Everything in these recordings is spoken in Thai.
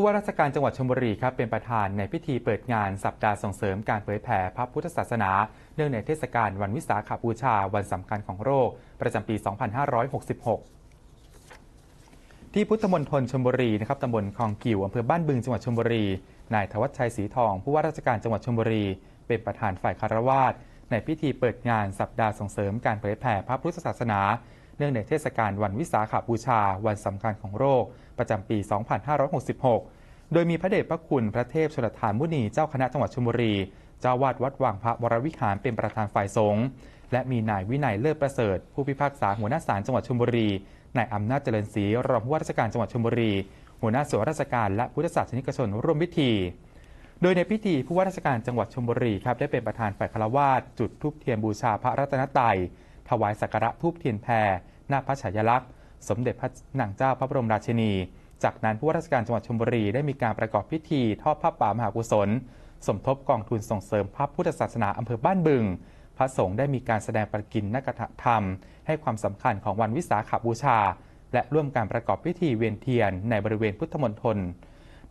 ผู้ว่าราชการจังหวัดชลบุรีครับเป็นประธานในพิธีเปิดงานสัปดาห์ส่งเสริมการเผยแผ่พระพุทธศาสนา เนื่องในเทศกาลวันวิสาขบูชาวันสำคัญของโรคประจำปี 2566ที่พุทธมณฑลชลบุรีนะครับตำบลคลองกิ่วอำเภอบ้านบึงจังหวัดชลบุรี นายธวัชชัยศรีทอง ผู้ว่าราชการจังหวัดชลบุรี เป็นประธานฝ่ายคารวาสในพิธีเปิดงานสัปดาห์ส่งเสริมการเผยแผ่พระพุทธศาสนา เนื่องในเทศกาลวันวิสาขบูชา วันสำคัญของโรคประจำปี 2566 โดยมีพระเดชพระคุณพระเทพชลทานมุนีเจ้าคณะจังหวัดชลบุรี เจ้าวาดวัดวังพระวรวิหารเป็นประธานฝ่ายสงฆ์และมีนายวินัยเลิศประเสริฐ ผู้พิพากษาหัวหน้าศาลจังหวัดชลบุรีนายอำนาจเจริญศรีรองผู้ว่าราชการจังหวัดชลบุรี หัวหน้าส่วนราชการและพุทธศาสนิกชนร่วมพิธี โดยในพิธีผู้ว่าราชการจังหวัดชลบุรีครับได้เป็นประธานฝ่ายคารวาสจุดทูปเทียนบูชาพระรัตนตรัย ถวายสักการะทูปเทียนแพรหน้าพระฉายลักษณ์ สมเด็จพระนางเจ้าพระบรมราชินี จากนั้นผู้ว่าราชการจังหวัดชลบุรีได้มีการประกอบพิธีทอดผ้าป่ามหากุศล สมทบกองทุนส่งเสริมพระพุทธศาสนาอำเภอบ้านบึง พระสงฆ์ได้มีการแสดงประกินนกธรรม ให้ความสำคัญของวันวิสาขบูชา และร่วมการประกอบพิธีเวียนเทียนในบริเวณพุทธมณฑล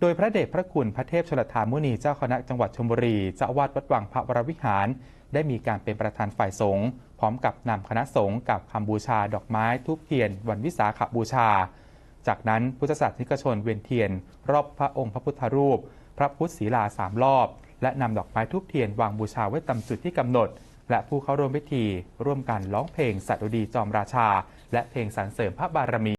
โดยพระเดชพระคุณพระเทพชลทามุนีเจ้าคณะจังหวัดชลบุรีเจ้าวาสวัดวังพระวรวิหาร ได้มีการเป็นประธานฝ่ายสงฆ์พร้อมกับนำคณะสงฆ์กับคำบูชาดอกไม้ทูบเทียน วันวิสาขบูชา จากนั้นพุทธศาสนิกชนเวียนเทียน รอบพระองค์พระพุทธรูป พระพุทธศีลาสามรอบ และนำดอกไม้ทูบเทียนวางบูชาไว้ตามจุดที่กำหนด และผู้เข้าร่วมพิธี ร่วมกันร้องเพลงสัตดุดีจอมราชา และเพลงสรรเสริมพระบารมี